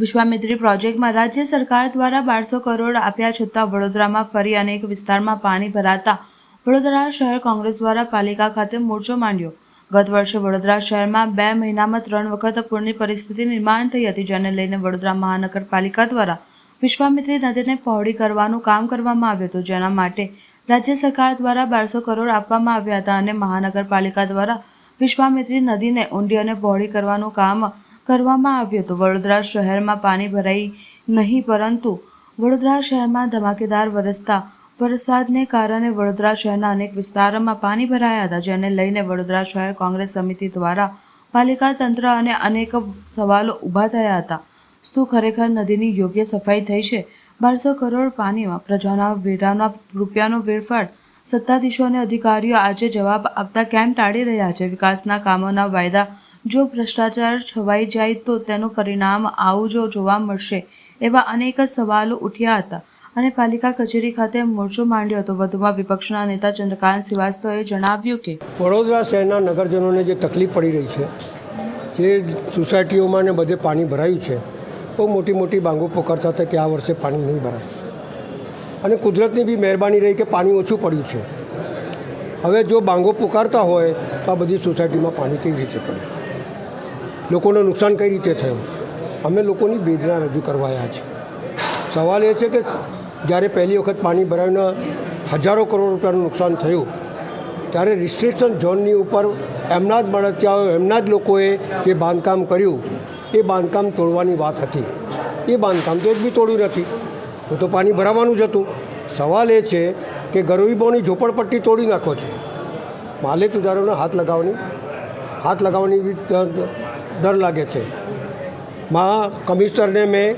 વિશ્વામિત્રી પ્રોજેક્ટમાં રાજ્ય સરકાર દ્વારા બારસો કરોડ આપ્યા છતાં વડોદરામાં ફરી અનેક વિસ્તારમાં પાણી ભરાતા વડોદરા શહેર કોંગ્રેસ દ્વારા પાલિકા ખાતે મોરચો માંડ્યો. ગત વર્ષે વડોદરા શહેરમાં બે મહિનામાં ત્રણ વખત પૂરની પરિસ્થિતિ નિર્માણ થઈ હતી, જેને લઈને વડોદરા મહાનગરપાલિકા દ્વારા વિશ્વામિત્રી નદીને પહોળી કરવાનું કામ કરવામાં આવ્યું હતું, જેના માટે રાજ્ય સરકાર દ્વારા બારસો કરોડ આપવામાં આવ્યા હતા અને મહાનગરપાલિકા દ્વારા વિશ્વામિત્રી નદીને ઊંડી અને પહોળી કરવાનું કામ કરવામાં આવ્યું હતું. વડોદરા શહેરમાં પાણી ભરાઈ નહીં, પરંતુ વડોદરા શહેરમાં ધમાકેદાર વરસતા વરસાદને કારણે વડોદરા શહેરના અનેક વિસ્તારોમાં પાણી ભરાયા હતા, જેને લઈને વડોદરા શહેર કોંગ્રેસ સમિતિ દ્વારા પાલિકા તંત્ર અને અનેક સવાલો ઊભા થયા હતા. શું ખરેખર નદીની યોગ્ય સફાઈ થઈ છે. બારસો કરોડ પાણીમાં પ્રજાના વેરાના રૂપિયાનો વેરફાર. સત્તાધીશો અને અધિકારીઓ આજે જવાબ આપતા કેમ ટાળી રહ્યા છે. વિકાસના કામોના વાયદા. જો ભ્રષ્ટાચાર છવાઈ જાય તો તેનું પરિણામ આવું જો જોવા મળશે એવા અનેક સવાલો ઉઠ્યા હતા. અને પાલિકા કચેરી ખાતે મોરચો માંડ્યો હતો. વધુમાં વિપક્ષના નેતા ચંદ્રકાંત શ્રીવાસ્તવે જણાવ્યું કે વડોદરા શહેરના નગરજનોને જે તકલીફ પડી રહી છે, જે સોસાયટીઓમાં ને બધે પાણી ભરાયું છે બહુ મોટી મોટી બાંગો પોકારતા હતા કે આ વર્ષે પાણી નહીં ભરાય. અને કુદરતની બી મહેરબાની રહી કે પાણી ઓછું પડ્યું છે. હવે જો બાંગો પોકારતા હોય, તો આ બધી સોસાયટીમાં પાણી કેવી રીતે પડે? લોકોને નુકસાન કઈ રીતે થયું? અમે લોકોની વેદના રજૂ કરવાયા છે. સવાલ એ છે કે જ્યારે પહેલી વખત પાણી ભરાઈને હજારો કરોડ રૂપિયાનું નુકસાન થયું, ત્યારે રિસ્ટ્રિક્શન ઝોનની ઉપર એમના જ મળતિયાઓ, એમના જ લોકોએ જે બાંધકામ કર્યું એ બાંધકામ તોડવાની વાત હતી. એ બાંધકામ તો એક બી તોડ્યું નથી. તો તો પાણી ભરાવાનું જ હતું. સવાલ એ છે કે ગરીબોની ઝોપડપટ્ટી તોડી નાખો છો. માલે તુજારોને હાથ લગાવવાની હાથ લગાવવાની બી ડર લાગે છે. માં કમિશનરને મેં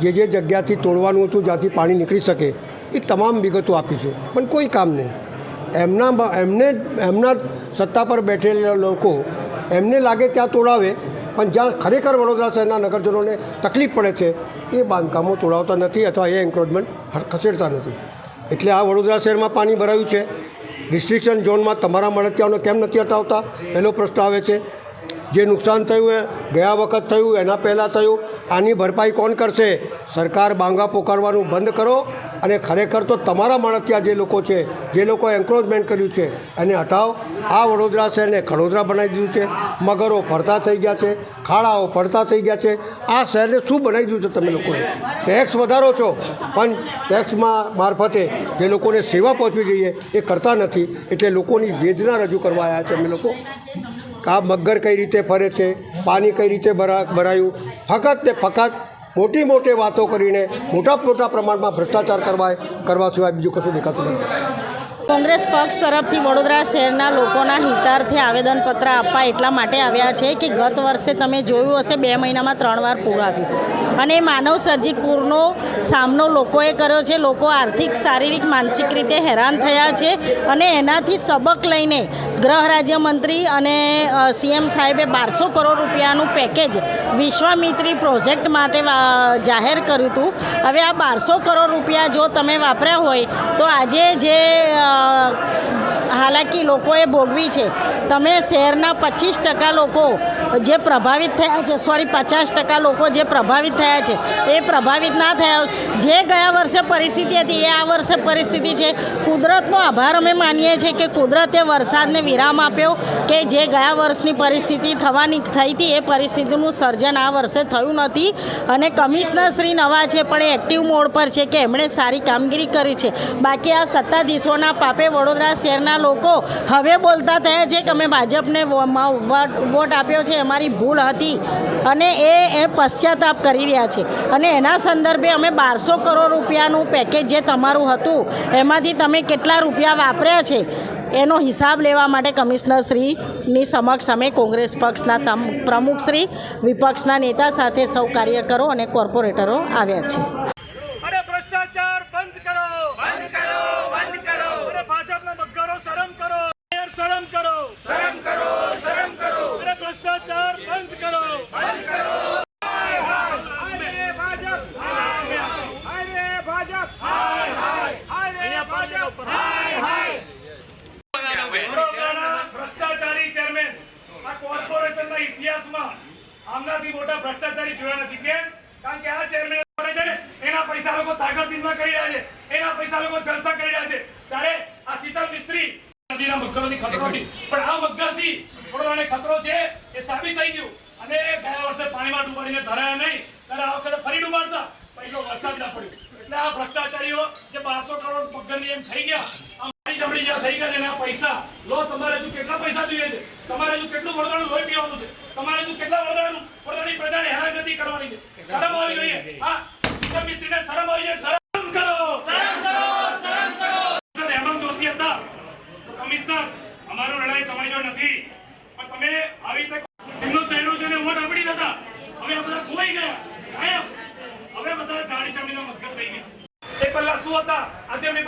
જે જે જગ્યાથી તોડવાનું હતું, જ્યાંથી પાણી નીકળી શકે, એ તમામ વિગતો આપી છે. પણ કોઈ કામ નહીં. એમના એમને, એમના સત્તા પર બેઠેલા લોકો એમને લાગે ત્યાં તોડાવે પણ જ્યાં ખરેખર વડોદરા શહેરના નગરજનોને તકલીફ પડે છે, એ બાંધકામો તોડાવતા નથી અથવા એ એન્ક્રોચમેન્ટ ખસેડતા નથી. એટલે આ વડોદરા શહેરમાં પાણી ભરાયું છે. રિસ્ટ્રિક્શન ઝોનમાં તમારા મળતિયાઓને કેમ નથી હટાવતા? પહેલો પ્રશ્ન આવે છે. જે નુકસાન થયું એ ગયા વખત થયું, એના પહેલાં થયું. આની ભરપાઈ કોણ કરશે? સરકાર બાંગા પોકારવાનું બંધ કરો અને ખરેખર તો તમારા મળતિયા જે લોકો છે, જે લોકોએ એન્ક્રોચમેન્ટ કર્યું છે, એને હટાવો. આ વડોદરા શહેરને ખડોદરા બનાવી દીધું છે. મગરો ફરતા થઈ ગયા છે, ખાડાઓ પડતા થઈ ગયા છે. આ શહેરને શું બનાવી દીધું છે તમે લોકોએ? ટેક્સ વધારો છો, પણ ટેક્સમાં મારફતે જે લોકોને સેવા પહોંચવી જોઈએ એ કરતા નથી. એટલે લોકોની વેદના રજૂ કરવા આવ્યા છે અમે લોકો. આ મગર કઈ રીતે ફરે છે, પાણી કઈ રીતે ભરા, ભરાયું? ફક્ત ને ફક્ત મોટી મોટી વાતો કરીને મોટા મોટા પ્રમાણમાં ભ્રષ્ટાચાર કરવા કરવા સિવાય બીજું કશું દેખાતું નથી. કોંગ્રેસ પક્ષ તરફથી વડોદરા શહેરના લોકોના હિતાર્થે આવેદનપત્ર આપવા એટલા માટે આવ્યા છે કે ગત વર્ષે તમે જોયું હશે, બે મહિનામાં ત્રણ વાર પૂર આવ્યું. અને માનવ સર્જિત પૂરનો સામનો લોકોએ કર્યો છે. લોકો આર્થિક, શારીરિક, માનસિક રીતે હેરાન થયા છે અને એનાથી સબક લઈને ગૃહ રાજ્યમંત્રી અને સીએમ સાહેબે બારસો કરોડ રૂપિયાનું પેકેજ વિશ્વામિત્રી પ્રોજેક્ટ માટે જાહેર કર્યું હતું. હવે આ બારસો કરોડ રૂપિયા જો તમે વાપર્યા હોય, તો આજે જે Amen. હાલાકી લોકોએ ભોગવી છે. તમે શહેરના પચીસ ટકા લોકો જે પ્રભાવિત થયા છે, સોરી, પચાસ ટકા લોકો જે પ્રભાવિત થયા છે, એ પ્રભાવિત ના થયા જે ગયા વર્ષે પરિસ્થિતિ હતી, એ આ વર્ષે પરિસ્થિતિ છે. કુદરતનો આભાર અમે માનીએ છીએ કે કુદરતે વરસાદને વિરામ આપ્યો કે જે ગયા વર્ષની પરિસ્થિતિ થવાની થઈ હતી, એ પરિસ્થિતિનું સર્જન આ વર્ષે થયું નથી. અને કમિશનર શ્રી નવા છે, પણ એ એક્ટિવ મોડ પર છે કે એમણે સારી કામગીરી કરી છે. બાકી આ સત્તાધીશોના પાપે વડોદરા શહેરના લોકો હવે બોલતા થયા છે કે અમે ભાજપને વોટ આપ્યો છે અમારી ભૂલ હતી. અને એ એ પશ્ચાતાપ કરી રહ્યા છે. અને એના સંદર્ભે અમે બારસો કરોડ રૂપિયાનું પેકેજ જે તમારું હતું એમાંથી તમે કેટલા રૂપિયા વાપર્યા છે એનો હિસાબ લેવા માટે કમિશનરશ્રીની સમક્ષ અમે કોંગ્રેસ પક્ષના તમ પ્રમુખ વિપક્ષના નેતા સાથે સૌ કાર્યકરો અને કોર્પોરેટરો આવ્યા છે ભ્રષ્ટાચાર બંધ કરો! બંધ કરો! શરમ કરો. શરમ કરો શરમ કરો. અને ભ્રષ્ટાચાર બંધ કરો. બંધ કરો. ભ્રષ્ટાચારી ચેરમેન આ કોર્પોરેશનના ઇતિહાસમાં આમનાથી મોટા ભ્રષ્ટાચારી જોયા નથી. કારણ કે આ ચેરમેન છે ને એના પૈસા લોકો તાગરદીનમાં કરી રહ્યા છે. એના પૈસા લોકો જલસા કરી રહ્યા છે. નદીના મગરોથી ખતરો નથી પણ આ મગરથી વડોદરાને ખતરો છે એ સાબિત થઈ ગયું. અને ગયા વર્ષે પાણીમાં ડૂબાડીને ધરાયા નહીં ત્યારે આ વખતે ફરી ડૂબાડતા. પહેલો વરસાદ ના પડ્યો. એટલે આ ભ્રષ્ટાચારીઓ જે બારસો કરોડ પગરની એમ થઈ ગયા જમણી જેવા થઈ ગયા છે અને પૈસા લો તમારે હજુ કેટલા પૈસા જોઈએ છે? તમારે હજુ કેટલું વડોદરાનું લોહી પીવાનું છે? તમારે હજુ કેટલા વડોદરાનું વડોદરાની પ્રજાને હેરાનગતિ કરવાની છે? શરમ આવી જોઈએ. શરમ આવી શરમ કરો શરમ કરો શરમ કરો સર હેમંત જોશી હતા તો કમિશનર અમારું લડાઈ તમારી જો નથી.